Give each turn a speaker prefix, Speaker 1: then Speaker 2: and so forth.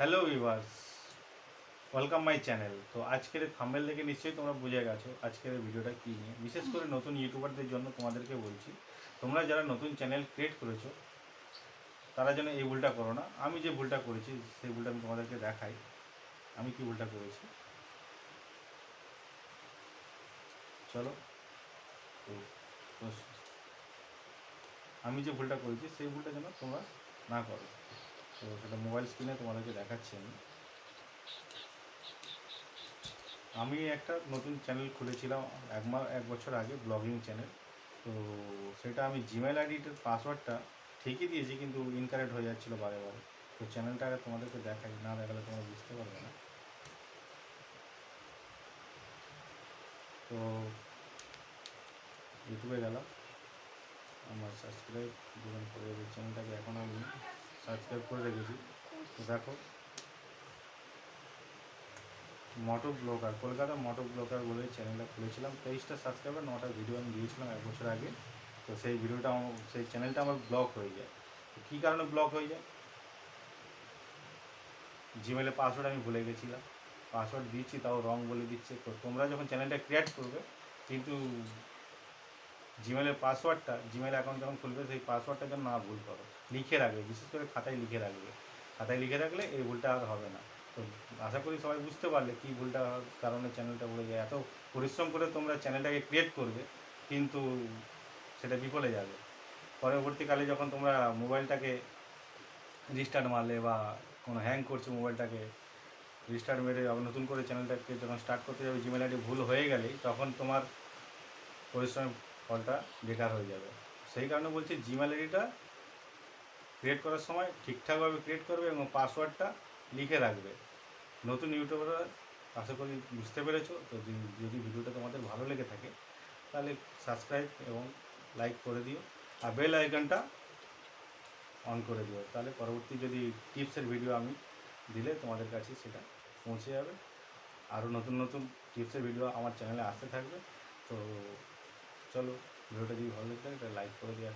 Speaker 1: Hello viewers welcome my channel তো আজকের thumbnail দেখে নিশ্চয়ই তোমরা বুঝে গেছো আজকের ভিডিওটা কী নিয়ে। বিশেষ করে নতুন ইউটিউবারদের জন্য তোমাদেরকে বলছি, তোমরা যারা নতুন চ্যানেল ক্রিয়েট করেছ, তারা যেন এই ভুলটা করো না। আমি যে ভুলটা করেছি, সেই ভুলটা আমি তোমাদেরকে দেখাই। আমি কি ভুলটা করেছি? চলো। আমি যে ভুলটা করেছি, সেই ভুলটা যেন তোমরা না করো। তো সেটা মোবাইল স্ক্রিনে তোমাদেরকে দেখাচ্ছি আমি। আমি একটা নতুন চ্যানেল খুলেছিলাম এক মাস এক বছর আগে ব্লগিং চ্যানেল তো সেটা আমি জিমেল আইডিটার পাসওয়ার্ডটা ঠিকই দিয়েছি, কিন্তু ইনকারেক্ট হয়ে যাচ্ছিল বারে বারে। তো চ্যানেলটা আগে তোমাদেরকে দেখাই, না দেখালে তোমরা বুঝতে পারবে না। তো ইউটিউবে গেলাম। আমার সাবস্ক্রাইব করে চ্যানেলটাকে এখন আমি সাবস্ক্রাইব করে রেখেছি। তো দেখো moto blogger, Kolkata moto blogger বলে চ্যানেলটা খুলেছিলাম। তেইশটা সাবস্ক্রাইবার নটা ভিডিও আমি দিয়েছিলাম এক বছর আগে। তো সেই ভিডিওটা আমার, সেই চ্যানেলটা আমার ব্লক হয়ে যায়। তো কী কারণে ব্লক হয়ে যায়? জিমেলে পাসওয়ার্ড আমি ভুলে গেছিলাম। পাসওয়ার্ড দিচ্ছি তাও রং বলে দিচ্ছে। তো তোমরা যখন চ্যানেলটা ক্রিয়েট করবে, কিন্তু জিমেলের পাসওয়ার্ডটা জিমেল অ্যাকাউন্ট যখন খুলবে, সেই পাসওয়ার্ডটা যেন না ভুল করো। লিখে রাখবে, বিশেষ করে খাতায় লিখে রাখবে। খাতায় লিখে রাখলে এই ভুলটা আর হবে না। তো আশা করি সবাই বুঝতে পারলে কী ভুলটা, কারণে চ্যানেলটা বলে যায়। এত পরিশ্রম করে তোমরা চ্যানেলটাকে ক্রিয়েট করবে, কিন্তু সেটা বিফলে যাবে। পরবর্তীকালে যখন তোমরা মোবাইলটাকে রিস্টার্ট মারলে বা কোনো হ্যাং করছে মোবাইলটাকে রিস্টার্ট মেরে আবার নতুন করে চ্যানেলটাকে যখন স্টার্ট করতে যাবে জিমেল আইডি ভুল হয়ে গেলেই, তখন তোমার পরিশ্রমের ফলটা বেকার হয়ে যাবে। সেই কারণে বলছি জিমেল আইডিটা ক্রিয়েট করার সময় ঠিকঠাকভাবে ক্রিয়েট করবে এবং পাসওয়ার্ডটা লিখে রাখবে। নতুন ইউটিউবাররা আশা করি বুঝতে পেরেছ। তো যদি- ভিডিওটা তোমাদের ভালো লেগে থাকে, তাহলে সাবস্ক্রাইব এবং লাইক করে দিও। আর বেল আইকনটা অন করে দিও। তাহলে পরবর্তী যদি টিপসের ভিডিও আমি দিলে তোমাদের কাছে সেটা পৌঁছে যাবে। আরও নতুন নতুন টিপসের ভিডিও আমার চ্যানেলে আসতে থাকবে। তো চলো ভিডিওটা যদি ভালো লাগে তাহলে লাইক করে দিয়ে